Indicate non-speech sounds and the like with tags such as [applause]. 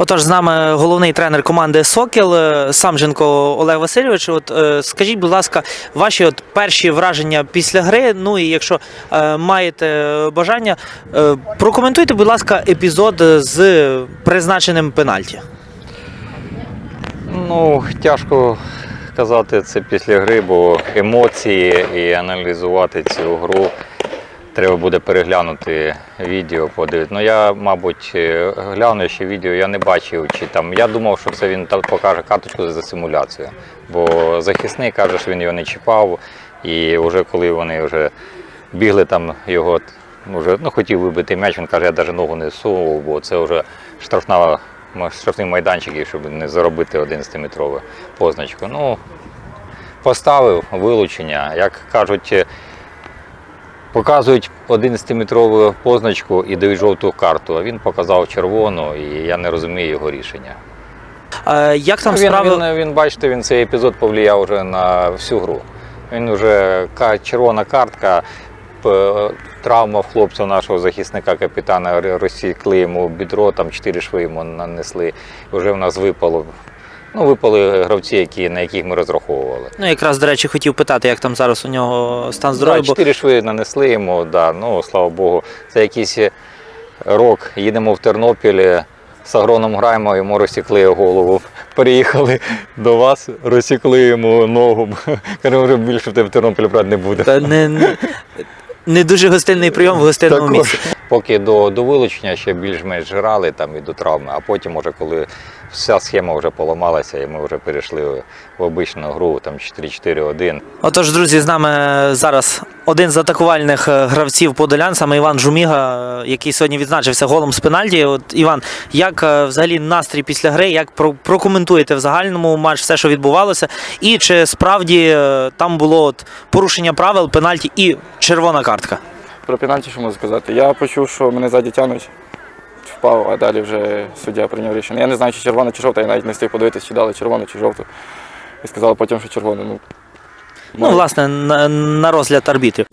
Отож, з нами головний тренер команди Сокіл е, Самженко Олег Васильович. От е, скажіть, будь ласка, ваші от перші враження після гри. Ну і якщо е, маєте бажання, е, прокоментуйте, будь ласка, епізод з призначеним пенальті. Ну, тяжко казати це після гри, бо емоції і аналізувати цю гру. Треба буде переглянути відео, подивитися. Ну я, мабуть, е, гляну ще відео, я не бачив, чи там. Я думав, що це він покаже карточку за симуляцію. Бо захисник каже, що він його не чіпав. І вже коли вони вже бігли там його, вже, ну, хотів вибити м'яч, він каже, я навіть ногу не сував, бо це вже штрафна, штрафний майданчик, щоб не заробити 11-метрову позначку. Ну, поставив вилучення, як кажуть. Показують 11-метрову позначку і дають жовту карту, а він показав червону, і я не розумію його рішення. Е, Як там Ну, він, справи? він, він, бачите, він цей епізод повлияв вже на всю гру. Він вже червона картка, травма в хлопця нашого захисника, капітана розсікли йому бідро, там чотири шви йому нанесли. Вже в нас випало. Ну, випали гравці, які, на яких ми розраховували. Ну, якраз, до речі, хотів питати, як там зараз у нього стан Да, здоров'я. бо чотири шви нанесли йому, да, ну слава Богу. Це якийсь рок. Їдемо в Тернопіль, з агроном граємо, йому розсікли голову. Переїхали до вас, розсікли йому ногу. [laughs] Кажемо, вже більше в тебе в Тернопіль брати не буде. Та не, не дуже гостинний прийом в гостинному місці. Поки до, до вилучення ще більш-менш грали там і до травми, а потім, уже коли вся схема вже поламалася, і ми вже перейшли в обичну гру, там 4-4-1. Отож, друзі, з нами зараз один з атакувальних е, гравців Подолян, саме Іван Жуміга, е, який сьогодні відзначився голом з пенальті. От Іван, як е, взагалі настрій після гри, як про- прокоментуєте в загальному матч все, що відбувалося, і чи справді там було от порушення правил, пенальті і червона картка? Про пенальті що можу сказати? Я почув, що мене ззаді тягнуть, впав, а далі вже суддя прийняв рішення. Я не знаю, чи червона, чи жовта, я навіть не встиг подивитися, чи дали червону, чи жовту. І сказали потім, що червону. Ну, Ну, власне, на, на розгляд арбітрів.